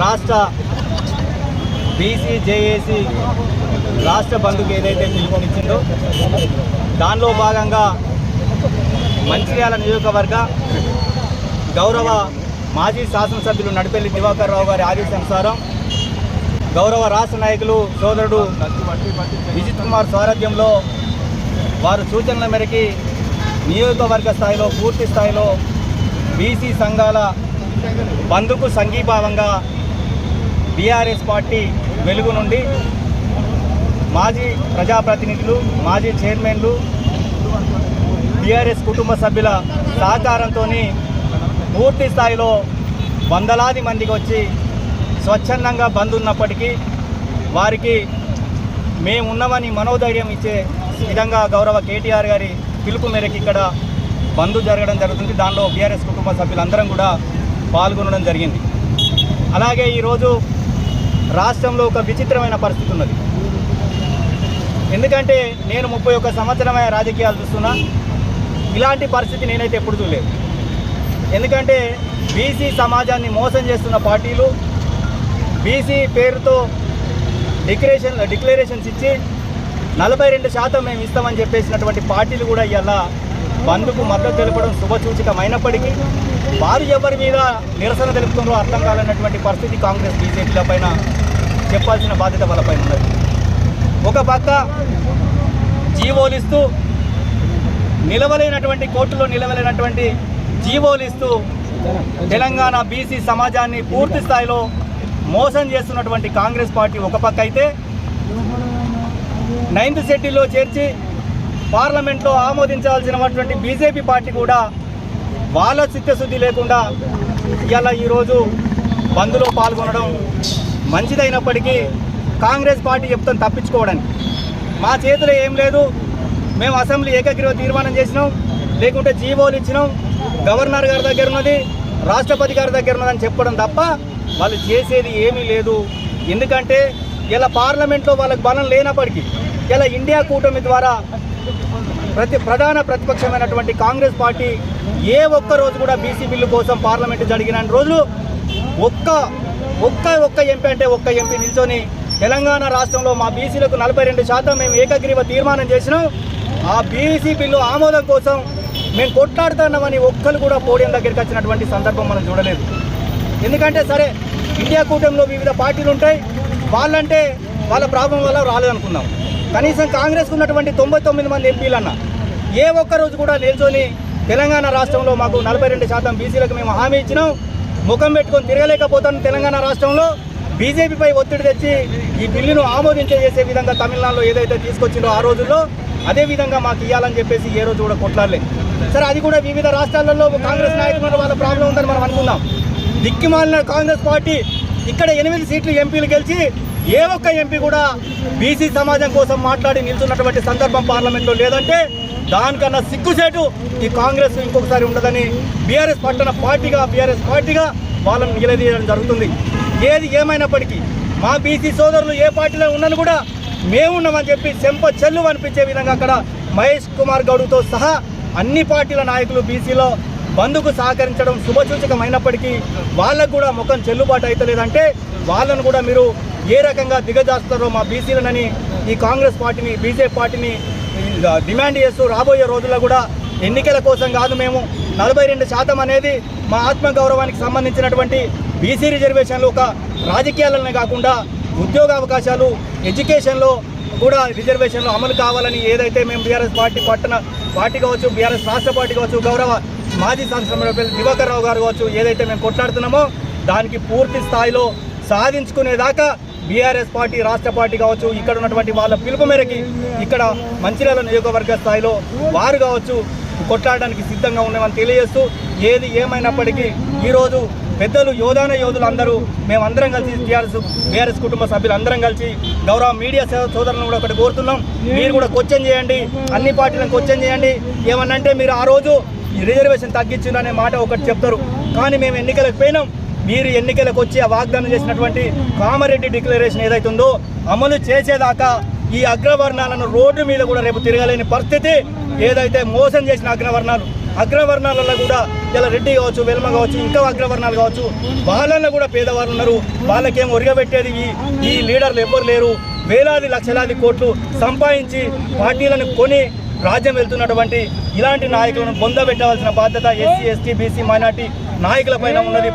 రాష్ట్ర BC JAC రాష్ట్ర బంధుకు ఏదైతే పిలుపునిచ్చిందో దానిలో భాగంగా మంచిర్యాల నియోజకవర్గ గౌరవ మాజీ శాసనసభ్యులు నడిపెల్లి దివాకర్ రావు గారి ఆదేశానుసారం గౌరవ రాష్ట్ర నాయకులు సోదరుడు విజిత్ కుమార్ సారథ్యంలో వారు సూచనల మేరకి నియోజకవర్గ స్థాయిలో పూర్తి స్థాయిలో బీసీ సంఘాల బంధుకు సంఘీభావంగా బీఆర్ఎస్ పార్టీ వెలుగు నుండి మాజీ ప్రజాప్రతినిధులు మాజీ చైర్మన్లు బీఆర్ఎస్ కుటుంబ సభ్యుల సహకారంతో పూర్తి స్థాయిలో వందలాది మందికి వచ్చి స్వచ్ఛందంగా బంద్ ఉన్నప్పటికీ వారికి మేము ఉన్నామని మనోధైర్యం ఇచ్చే విధంగా గౌరవ కేటీఆర్ గారి పిలుపు మేరకు ఇక్కడ బంద్ జరగడం జరుగుతుంది. దానిలో బీఆర్ఎస్ కుటుంబ సభ్యులందరం కూడా పాల్గొనడం జరిగింది. అలాగే ఈరోజు రాష్ట్రంలో ఒక విచిత్రమైన పరిస్థితి ఉన్నది. ఎందుకంటే నేను ముప్పై ఒక్క సంవత్సరమైన రాజకీయాలు చూస్తున్నా. ఇలాంటి పరిస్థితి నేనైతే ఎప్పుడు చూడలేదు. ఎందుకంటే బీసీ సమాజాన్ని మోసం చేస్తున్న పార్టీలు బీసీ పేరుతో డిక్లరేషన్ డిక్లరేషన్స్ ఇచ్చి నలభై రెండు శాతం మేము ఇస్తామని చెప్పేసినటువంటి పార్టీలు కూడా ఇవాళ బంద్కు మద్దతు తెలపడం శుభసూచకమైనప్పటికీ వారు ఎవరి మీద నిరసన తెలుపుతుందో అర్థం కాలన్నటువంటి పరిస్థితి కాంగ్రెస్ బీజేపీల పైన చెప్పాల్సిన బాధ్యత వాళ్ళపైన ఉన్నది. ఒక పక్క జీవోలు ఇస్తూ నిలవలేనటువంటి కోర్టులో నిలవలేనటువంటి జీవోలు ఇస్తూ తెలంగాణ బీసీ సమాజాన్ని పూర్తి స్థాయిలో మోసం చేస్తున్నటువంటి కాంగ్రెస్ పార్టీ ఒక పక్క అయితే నైన్త్ షెడ్యూల్లో చేర్చి పార్లమెంట్లో ఆమోదించాల్సినటువంటి బీజేపీ పార్టీ కూడా వాళ్ళ చిత్తశుద్ధి లేకుండా ఇవాళ ఈరోజు బంద్లో పాల్గొనడం మంచిదైనప్పటికీ కాంగ్రెస్ పార్టీ చెప్తాను తప్పించుకోవడానికి. మా చేతిలో ఏం లేదు. మేము అసెంబ్లీ ఏకగ్రీవ తీర్మానం చేసినాం. లేకుంటే జీవోలు ఇచ్చినాం. గవర్నర్ గారి దగ్గర ఉన్నది రాష్ట్రపతి గారి దగ్గర ఉన్నదని చెప్పడం తప్ప వాళ్ళు చేసేది ఏమీ లేదు. ఎందుకంటే ఇలా పార్లమెంట్లో వాళ్ళకి బలం లేనప్పటికీ ఇలా ఇండియా కూటమి ద్వారా ప్రతి ప్రధాన ప్రతిపక్షమైనటువంటి కాంగ్రెస్ పార్టీ ఏ ఒక్క రోజు కూడా బీసీ బిల్లు కోసం పార్లమెంటు జరిగిన రోజులు ఒక్క ఒక్క ఒక్క ఎంపీ అంటే ఒక్క ఎంపీ నిల్చొని తెలంగాణ రాష్ట్రంలో మా బీసీలకు నలభై రెండు శాతం మేము ఏకగ్రీవ తీర్మానం చేసినాం. ఆ బీసీ బిల్లు ఆమోదం కోసం మేము కొట్లాడుతున్నామని ఒక్కరు కూడా పోడియం దగ్గరికి వచ్చినటువంటి సందర్భం మనం చూడలేదు. ఎందుకంటే సరే ఇండియా కూటమిలో వివిధ పార్టీలు ఉంటాయి. వాళ్ళంటే వాళ్ళ ప్రాబ్లం వల్ల రాలేదనుకున్నాం కనీసం కాంగ్రెస్ ఉన్నటువంటి తొంభై తొమ్మిది మంది ఎంపీలన్న ఏ ఒక్క రోజు కూడా నిల్చొని తెలంగాణ రాష్ట్రంలో మాకు నలభై రెండు శాతం బీసీలకు మేము హామీ ఇచ్చినాం. ముఖం పెట్టుకొని తిరగలేకపోతాను తెలంగాణ రాష్ట్రంలో బీజేపీపై ఒత్తిడి తెచ్చి ఈ బిల్లును ఆమోదించే చేసే విధంగా తమిళనాడులో ఏదైతే తీసుకొచ్చిందో ఆ రోజుల్లో అదేవిధంగా మాకు ఇవ్వాలని చెప్పేసి ఏ రోజు కూడా కొట్లాడలేదు సరే అది కూడా వివిధ రాష్ట్రాలలో కాంగ్రెస్ నాయకుల వాళ్ళ ప్రాబ్లం ఉందని మనం అనుకున్నాం దిక్కిమాలిన కాంగ్రెస్ పార్టీ ఇక్కడ ఎనిమిది సీట్లు ఎంపీలు గెలిచి ఏ ఒక్క ఎంపీ కూడా బీసీ సమాజం కోసం మాట్లాడి నిల్చున్నటువంటి సందర్భం పార్లమెంట్లో లేదంటే దానికన్నా సిగ్గుసేటు ఈ కాంగ్రెస్ ఇంకొకసారి ఉండదని బీఆర్ఎస్ పట్టణ పార్టీగా బీఆర్ఎస్ పార్టీగా వాళ్ళని నిలదీయడం జరుగుతుంది. ఏది ఏమైనప్పటికీ మా బీసీ సోదరులు ఏ పార్టీలో ఉన్నను కూడా మేమున్నామని చెప్పి చెంప చెల్లు అనిపించే విధంగా అక్కడ మహేష్ కుమార్ గౌడ్తో సహా అన్ని పార్టీల నాయకులు బీసీలో బంధుకు సహకరించడం శుభసూచకమైనప్పటికీ వాళ్ళకు కూడా ముఖం చెల్లుబాటు అవుతలేదంటే వాళ్ళను కూడా మీరు ఏ రకంగా దిగజాస్తారో మా బీసీలనని ఈ కాంగ్రెస్ పార్టీని బీజేపీ పార్టీని డిమాండ్ చేస్తూ రాబోయే రోజుల్లో కూడా ఎన్నికల కోసం కాదు మేము నలభై రెండు శాతం అనేది మా ఆత్మగౌరవానికి సంబంధించినటువంటి బీసీ రిజర్వేషన్లు ఒక రాజకీయాలనే కాకుండా ఉద్యోగ అవకాశాలు ఎడ్యుకేషన్లో కూడా రిజర్వేషన్లు అమలు కావాలని ఏదైతే మేము బీఆర్ఎస్ పార్టీ పట్టణ పార్టీ కావచ్చు బీఆర్ఎస్ రాష్ట్ర పార్టీ కావచ్చు గౌరవ మాజీ శాసనసభ్యులు దివాకర్ రావు గారు కావచ్చు ఏదైతే మేము కొట్లాడుతున్నామో దానికి పూర్తి స్థాయిలో సాధించుకునేదాకా బీఆర్ఎస్ పార్టీ రాష్ట్ర పార్టీ కావచ్చు ఇక్కడ ఉన్నటువంటి వాళ్ళ పిలుపు మేరకి ఇక్కడ మంచిర్యాల నియోజకవర్గ స్థాయిలో వారు కావచ్చు కొట్లాడడానికి సిద్ధంగా ఉన్నామని తెలియజేస్తూ ఏది ఏమైనప్పటికీ ఈరోజు పెద్దలు యోధాన యోధులు అందరూ మేమందరం కలిసి టీఆర్ఎస్ బీఆర్ఎస్ కుటుంబ సభ్యులు అందరం కలిసి గౌరవ మీడియా సో- సోదరులను కూడా ఒకటి కోరుతున్నాం. మీరు కూడా క్వశ్చన్ చేయండి అన్ని పార్టీలను క్వశ్చన్ చేయండి. ఏమన్నంటే మీరు ఆ రోజు రిజర్వేషన్ తగ్గించిందనే మాట ఒకటి చెప్తారు. కానీ మేము ఎన్నికలకు పోయినాం. మీరు ఎన్నికలకు వచ్చి ఆ వాగ్దానం చేసినటువంటి కామారెడ్డి డిక్లరేషన్ ఏదైతుందో అమలు చేసేదాకా ఈ అగ్రవర్ణాలను రోడ్డు మీద కూడా రేపు తిరగలేని పరిస్థితి ఏదైతే మోసం చేసిన అగ్రవర్ణాలు అగ్రవర్ణాలలో కూడా ఇలా రెడ్డి కావచ్చు వెల్మ కావచ్చు ఇంకా అగ్రవర్ణాలు కావచ్చు వాళ్ళల్లో కూడా పేదవాళ్ళు ఉన్నారు. వాళ్ళకేం ఒరిగబెట్టేది ఈ ఈ లీడర్లు ఎవ్వరు లేరు. వేలాది లక్షలాది కోట్లు సంపాదించి పార్టీలను కొని రాజ్యం వెళ్తున్నటువంటి ఇలాంటి నాయకులను బొందబెట్టవలసిన బాధ్యత ఎస్సీ ఎస్టీ బీసీ మైనార్టీ నాయకుల పైన ఉన్నది.